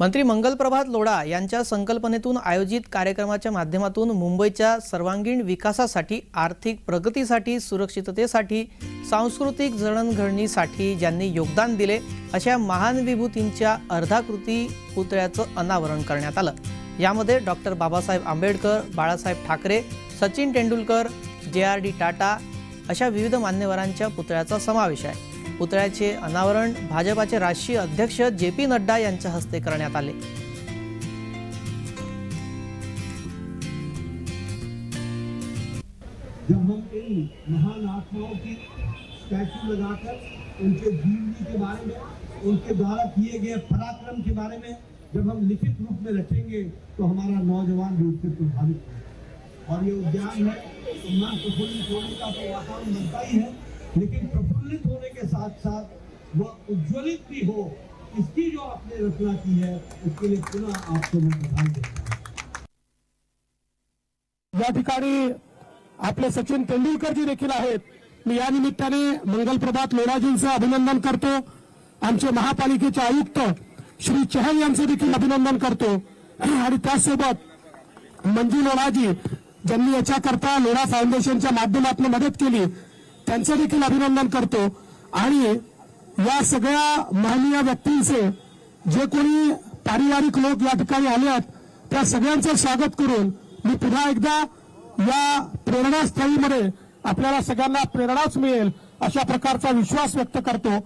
मंत्री मंगलप्रभात लोढा यांच्या संकल्पनेतून आयोजित कार्यक्रमाच्या माध्यमातून मुंबईच्या सर्वांगीण विकासासाठी आर्थिक प्रगतीसाठी सुरक्षिततेसाठी सांस्कृतिक जडणघडणीसाठी ज्यांनी योगदान दिले अशा महान विभूतींच्या अर्धाकृती पुतळ्याचं अनावरण करण्यात आलं. यामध्ये doctor Babasaheb Ambedkar Balasaheb Thackeray Sachin Tendulkar J R D Tata अशा विविध मान्यवरांच्या पुतळ्याचा समावेश आहे. पुतळ्याचे अनावरण भाजपाचे राष्ट्रीय अध्यक्ष जे पी नड्डा यांच्या हस्ते करण्यात आले. जब हम इन महान आत्माओं की स्टैचू लगाकर उनके जीवनी के बारे में उनके द्वारा किए गए पराक्रम के बारे में जब हम लिखित रूप में रखेंगे तो हमारा नौजवान भी उससे प्रभावित होगा। और ये उद्यान है मन प्रफुल्लित होने का तो वातावरण बनता ही है लेकिन प्रज्वलित होने के साथ साथ वह उज्ज्वलित भी हो इसकी जो आपने रचना की है उसके लिए पुनः आपको मैं बधाई देता हूँ। या ठिकाणी आपले सचिन तेंडुलकरजी देखील आहेत. मी या निमित्ताने मंगल प्रभात लोढाजींचं अभिनंदन करतो. आमचे महापालिकेचे आयुक्त श्री चहल यांचं देखील अभिनंदन करतो. आणि त्याचसोबत मंजू लोणाजी ज्यांनी याच्याकरता लोढा फाउंडेशनच्या माध्यमातून मदत केली त्यांचं देखील अभिनंदन करतो. आणि या सगळ्या महनीय व्यक्तींचे जे कोणी पारिवारिक लोक या ठिकाणी आले आहेत त्या सगळ्यांचं स्वागत करून मी पुन्हा एकदा या प्रेरणास्थळीमध्ये आपल्याला सगळ्यांना प्रेरणाच मिळेल अशा प्रकारचा विश्वास व्यक्त करतो.